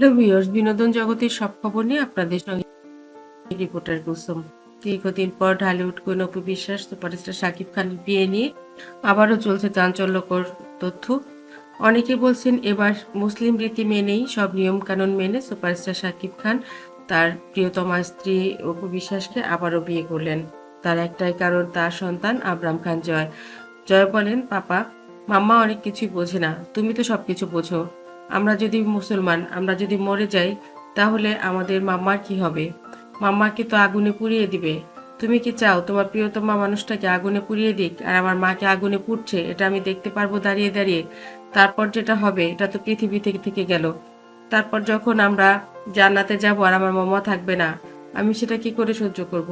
Hello viewers, বিনোদন জগতের সব খবর নিয়ে আপনাদের সঙ্গে রিপোর্টার কুসুম। দীর্ঘদিন পর ঢালিউড কোন অপু বিশ্বাস, সুপারস্টার শাকিব খানের বিয়ে নিয়ে আবারও চলছে চাঞ্চল্যকর তথ্য। অনেকে বলছেন এবার মুসলিম রীতি মেনেই সব নিয়ম কানুন মেনে সুপারস্টার শাকিব খান তার প্রিয়তমা স্ত্রী অপু বিশ্বাসকে আবারও বিয়ে করলেন। তার একটাই কারণ তার সন্তান আবরাম খান জয়। জয় বলেন, পাপা, মাম্মা অনেক কিছুই বোঝে না। তুমি তো সবকিছু বোঝো। আমরা যদি মুসলমান, আমরা যদি মরে যাই, তাহলে আমাদের মাম্মার কি হবে? মাম্মাকে তো আগুনে পুড়িয়ে দিবে। তুমি কি চাও তোমার প্রিয়তমা মানুষটাকে আগুনে পুড়িয়ে দিক আর আমার মাকে আগুনে পুড়ছে? এটা আমি দেখতে পারব দাঁড়িয়ে দাঁড়িয়ে। তারপর যেটা হবে, এটা তো পৃথিবী থেকে থেকে গেল। তারপর যখন আমরা জান্নাতে যাব আর আমার মাম্মা থাকবে না, আমি সেটা কি করে সহ্য করব?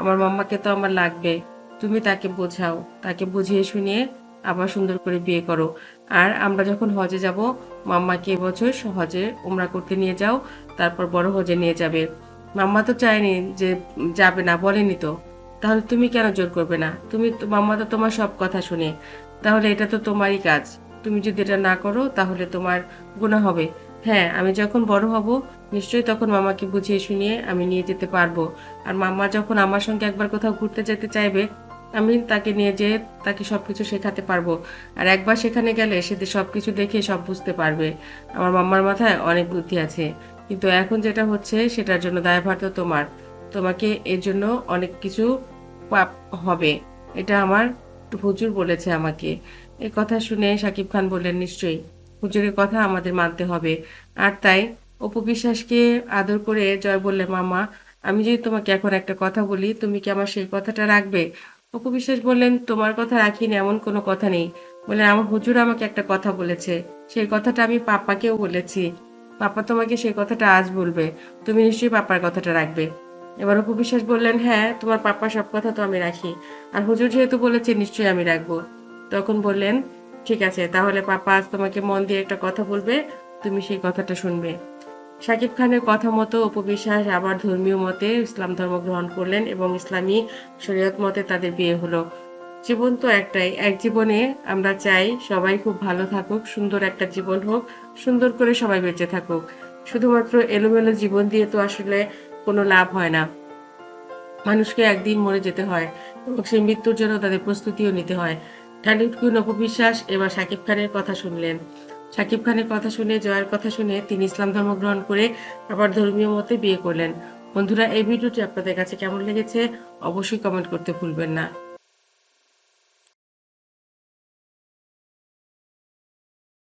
আমার মাম্মাকে তো আমার লাগবে। তুমি তাকে বোঝাও, তাকে বুঝিয়ে শুনিয়ে আবার সুন্দর করে বিয়ে করো। আর আমরা যখন হজে যাব, মাম্মাকে এবছর হজে উমরা করতে নিয়ে যাও, তারপর বড় হজে নিয়ে যাবে। মাম্মা তো চায়নি যে যাবে না, বলেনি তো। তাহলে তুমি কেন জোর করবে না? তুমি মাম্মা তো তোমার সব কথা শুনে। তাহলে এটা তো তোমারই কাজ। তুমি যদি এটা না করো, তাহলে তোমার গুণা হবে। হ্যাঁ আমি যখন বড় হব, নিশ্চয়ই তখন মামাকে বুঝিয়ে শুনিয়ে আমি নিয়ে যেতে পারব। আর মাম্মা যখন আমার সঙ্গে একবার কোথাও ঘুরতে যেতে চাইবে আমি তাকে নিয়ে যেয়ে তাকে সব কিছু শেখাতে পারব। আর একবার সেখানে গেলে সে সব কিছু দেখে সব বুঝতে পারবে। আমার মাম্মার মাথায় অনেক বুদ্ধি আছে। কিন্তু এখন যেটা হচ্ছে, সেটার জন্য দায়ভার তো তোমার। তোমাকে এর জন্য অনেক কিছু পাপ হবে। এটা আমার হুজুর বলেছে আমাকে। এই কথা শুনে সাকিব খান বললেন, নিশ্চয়ই। হুজুরের কথা আমাদের মানতে হবে। আর তাই অপু বিশ্বাসকে আদর করে জয় বললে মামা আমি যদি তোমাকে এখন একটা কথা বলি, তুমি কি আমার সেই কথাটা রাখবে? অপু বিশ্বাস বললেন, তোমার কথা রাখিনি এমন কোনো কথা নেই। বললেন, আমার হুজুর আমাকে একটা কথা বলেছে। সেই কথাটা আমি পাপ্পাকেও বলেছি। পাপা তোমাকে সেই কথাটা আজ বলবে। তুমি নিশ্চয়ই পাপার কথাটা রাখবে। এবার অপু বিশ্বাস বললেন হ্যাঁ তোমার পাপ্পা সব কথা তো আমি রাখি। আর হুজুর যেহেতু বলেছে, নিশ্চয়ই আমি রাখব। তখন বললেন, ঠিক আছে, তাহলে পাপা আজ তোমাকে মন দিয়ে একটা কথা বলবে, তুমি সেই কথাটা শুনবে। শাকিব খানের কথা মতো উপবিশ্বাস আবার ধর্মীয় মতে ইসলাম ধর্ম গ্রহণ করলেন এবং ইসলামী শরীয়ত মতে তাদের বিয়ে হলো। জীবন তো একটাই, এক জীবনে আমরা চাই সবাই খুব ভালো থাকুক, সুন্দর একটা জীবন হোক, সুন্দর করে সবাই বেঁচে থাকুক। শুধুমাত্র এলোমেলো জীবন দিয়ে তো আসলে কোনো লাভ হয় না। মানুষকে একদিন মরে যেতে হয় এবং সেই মৃত্যুর জন্য তাদের প্রস্তুতিও নিতে হয়। ঠালিউড কুইন অপবিশ্বাস এবার শাকিব খানের কথা শুনলেন। শাকিব খানের কথা শুনে, জয়ের কথা শুনে তিনি ইসলাম ধর্ম গ্রহণ করে আবার ধর্মীয় মতে বিয়ে করলেন। বন্ধুরা, এই ভিডিওটি আপনাদের কাছে কেমন লেগেছে অবশ্যই কমেন্ট করতে ভুলবেন না।